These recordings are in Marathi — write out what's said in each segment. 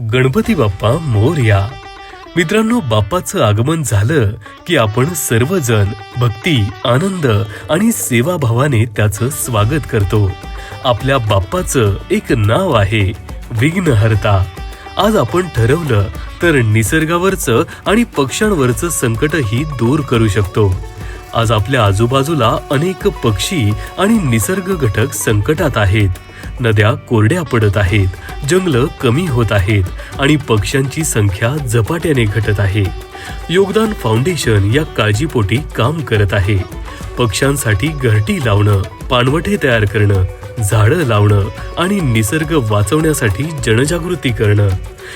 गणपती बाप्पा मोरया मित्रांनो बाप्पाचं आगमन झालं की आपण सर्वजण भक्ती आनंद आणि सेवाभावाने त्याचं स्वागत करतो. आपल्या बाप्पाचं एक नाव आहे विघ्नहर्ता. आज आपण ठरवलं तर निसर्गावरचं आणि पक्ष्यांवरचं संकटही दूर करू शकतो. आज आपल्या आजूबाजूला अनेक पक्षी आणि निसर्ग घटक संकटात आहेत. नद्या कोरड्या पडत आहेत जंगलं कमी होत आहेत आणि पक्ष्यांची संख्या झपाट्याने घटत आहे. योगदान फाउंडेशन या काळजीपोटी काम करत आहे. पक्ष्यांसाठी घरटी लावणं पाणवठे तयार करणं झाडं लावणं आणि निसर्ग वाचवण्यासाठी जनजागृती करणं.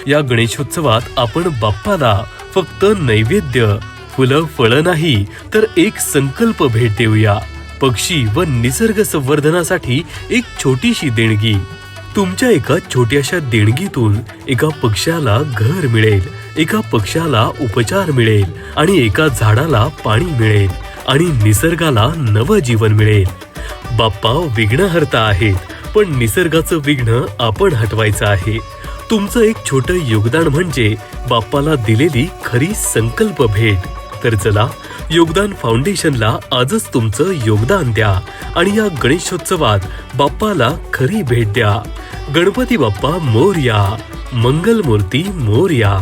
या गणेशोत्सवात आपण बाप्पाला फक्त नैवेद्य फुलं फळं नाही तर एक संकल्प भेट देऊया. पक्षी व निसर्ग संवर्धनासाठी एक छोटीशी देणगी. तुमच्या एका छोट्याशा देणगीतून एका पक्षाला घर मिळेल एका पक्षाला उपचार मिळेल आणि एका झाडाला पाणी मिळेल आणि निसर्गाला नवं जीवन मिळेल. बाप्पा विघ्नहर्ता आहेत पण निसर्गाचं विघ्न आपण हटवायचं आहे. तुमचं एक छोटं योगदान म्हणजे बाप्पाला दिलेली खरी संकल्प भेट. तर चला योगदान फाउंडेशनला आजच तुमचं योगदान द्या आणि या गणेशोत्सवात बाप्पाला खरी भेट द्या. गणपती बाप्पा मोरया मंगलमूर्ती मोरया.